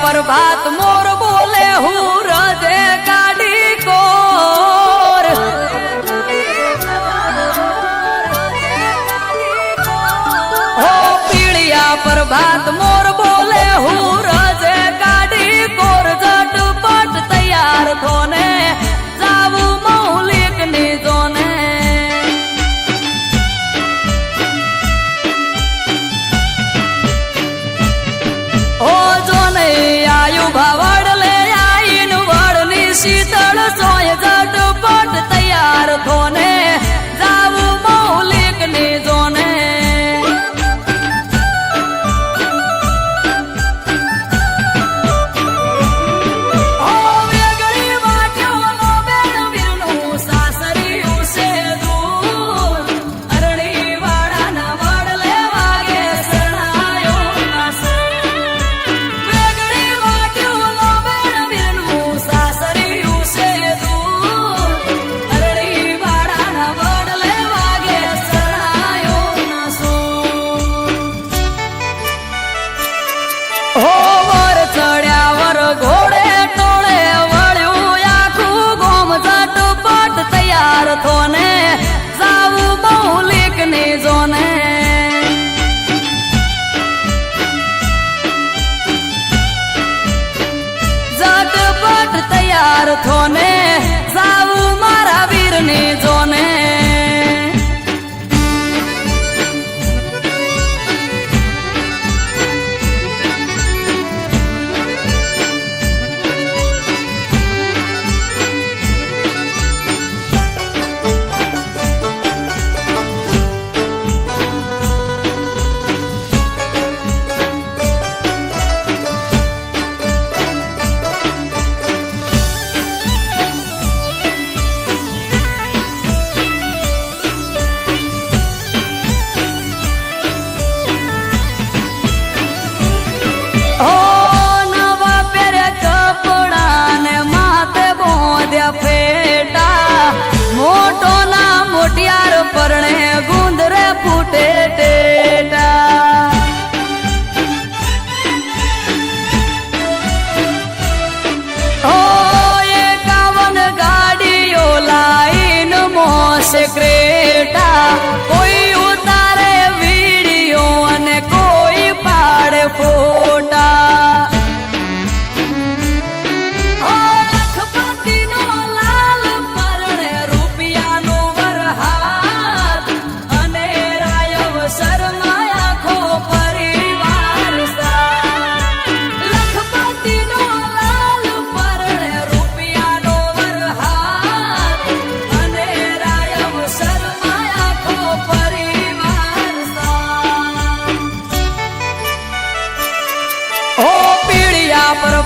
પ્રભાત મોર લેજો ને ઝટપટ તૈયાર થો amor.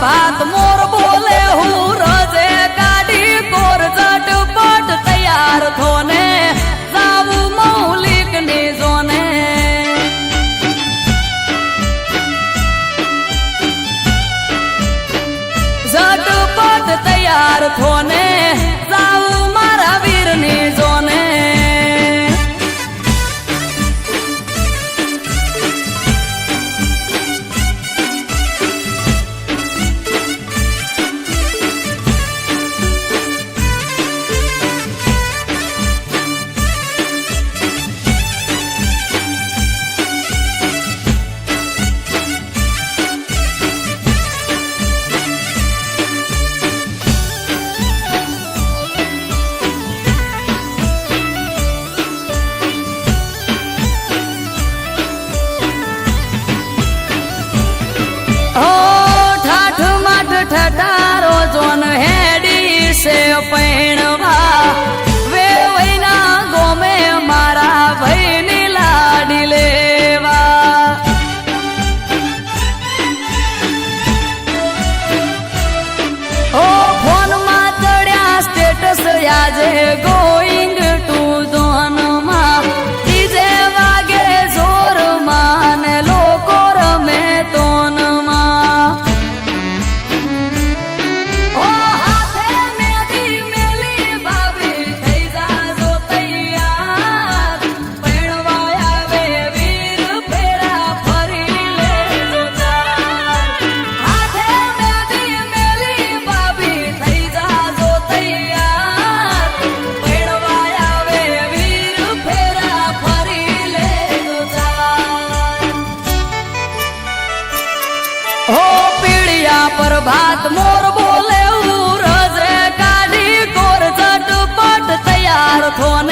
ભાત મોર બોલે હું રજે કાઢી કોર ચટપટ તૈયાર થોને. જાવું મૌલિકની જોને. ઝટપટ તૈયાર થોને. ના પ્રભાત મોર બોલે રજે કાઢી કોર ઝટપટ તૈયાર થોને